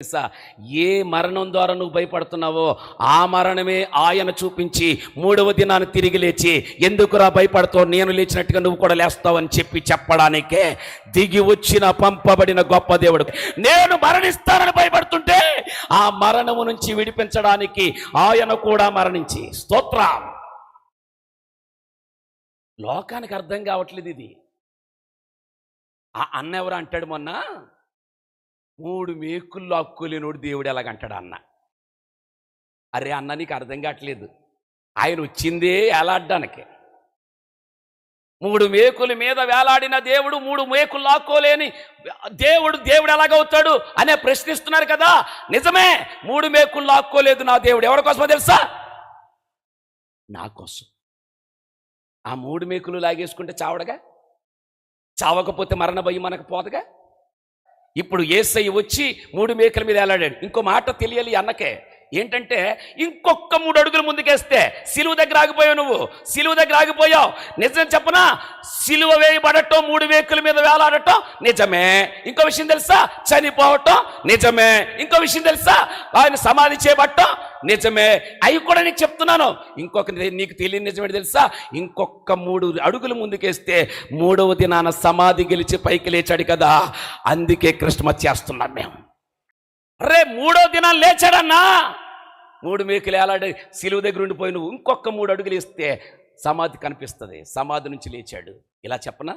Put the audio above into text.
తెలుసా? ఏ మరణం ద్వారా నువ్వు భయపడుతున్నావో ఆ మరణమే ఆయన చూపించి మూడవ దినాన్ని తిరిగి లేచి ఎందుకురా భయపడతావు? నేను లేచినట్టుగా నువ్వు కూడా లేస్తావని చెప్పి చెప్పడానికే దిగి వచ్చిన పంపబడిన గొప్ప దేవుడు. నేను మరణిస్తానని భయపడుతుంటే ఆ మరణము నుంచి విడిపించడానికి ఆయన కూడా మరణించి. స్తోత్రం. లోకానికి అర్థం కావట్లేదు ఇది. ఆ అన్న అంటాడు మొన్న? మూడు మేకుల్లో అక్కులేనోడు దేవుడు ఎలాగంటాడు అన్న? అరే అన్న నీకు అర్థం కావట్లేదు. ఆయన వచ్చిందే ఎలాడ్డానికి మూడు మేకుల మీద వేలాడిన దేవుడు మూడు మేకులు లాక్కోలేని దేవుడు దేవుడు ఎలాగవుతాడు అనే ప్రశ్నిస్తున్నారు కదా? నిజమే మూడు మేకులు లాక్కోలేదు నా దేవుడు. ఎవరి కోసమో తెలుసా? నా కోసం. ఆ మూడు మేకులు లాగేసుకుంటే చావడగా? చావకపోతే మరణ భయం మనకు పోదుగా? ఇప్పుడు ఏసై వచ్చి మూడు మేకల మీద వెళ్ళాడాడు ఇంకో మాట తెలియాలి అన్నకే. ఏంటంటే ఇంకొక మూడు అడుగులు ముందుకేస్తే సిలువ దగ్గర ఆగిపోయావు నువ్వు. సిలువ దగ్గర ఆగిపోయావు. నిజం చెప్పనా? సిలువ వేయబడటం మూడు వేకుల మీద వేలాడటం నిజమే. ఇంకో విషయం తెలుసా? చనిపోవటం నిజమే. ఇంకో విషయం తెలుసా? ఆయన సమాధి చేయబట్టం నిజమే. అవి కూడా నీకు చెప్తున్నాను. ఇంకొక నీకు తెలియని నిజమేంటి తెలుసా? ఇంకొక మూడు అడుగులు ముందుకేస్తే మూడవ దినాన సమాధి గెలిచి పైకి లేచాడు కదా. అందుకే క్రిస్మస్ చేస్తున్నాం మేము. రే మూడో దినాలు లేచాడన్నా? మూడు మేకులు ఏలాడి సిలువు దగ్గర ఉండిపోయి నువ్వు ఇంకొక మూడు అడుగులు ఇస్తే సమాధి కనిపిస్తుంది. సమాధి నుంచి లేచాడు. ఇలా చెప్పనా?